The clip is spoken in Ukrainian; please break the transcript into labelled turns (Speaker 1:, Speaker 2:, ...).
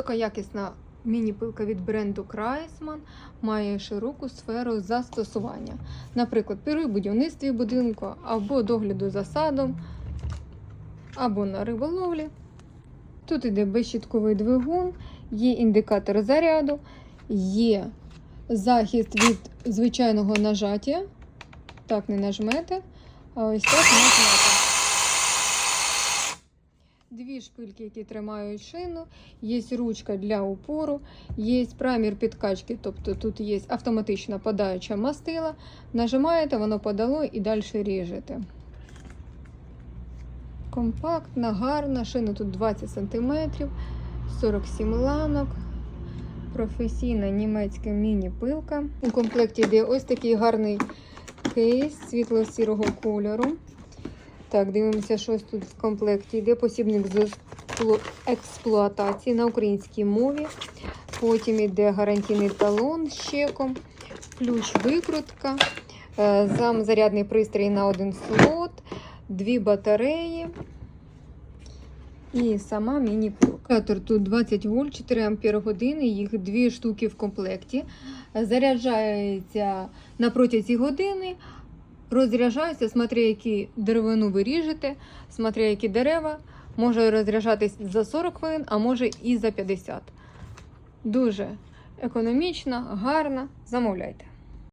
Speaker 1: Така якісна міні-пилка від бренду Крайсман має широку сферу застосування. Наприклад, при будівництві будинку або догляду за садом, або на риболовлі. Тут іде безщітковий двигун, є індикатор заряду, є захист від звичайного нажаття. Так не нажмете, ось так нажмете. Дві шпильки, які тримають шину, є ручка для упору, є праймір підкачки, тобто тут є автоматична подаюча мастила. Нажимаєте, воно подало і далі ріжете. Компактна, гарна, шина тут 20 см, 47 ланок. Професійна німецька міні-пилка. У комплекті йде ось такий гарний кейс світло-сірого кольору. Так, дивимося, щось тут в комплекті йде посібник з експлуатації на українській мові. Потім йде гарантійний талон з чеком, ключ-викрутка, е, сам зарядний пристрій на один слот, дві батареї. І сама міні-пилка. Тут 20 вольт, 4 ампер години, їх дві штуки в комплекті. Заряджається на протязі години, розряджається, смотря які деревину ви ріжете, смотря які дерева. Може розряджатись за 40 хвилин, а може і за 50. Дуже економічна, гарна. Замовляйте.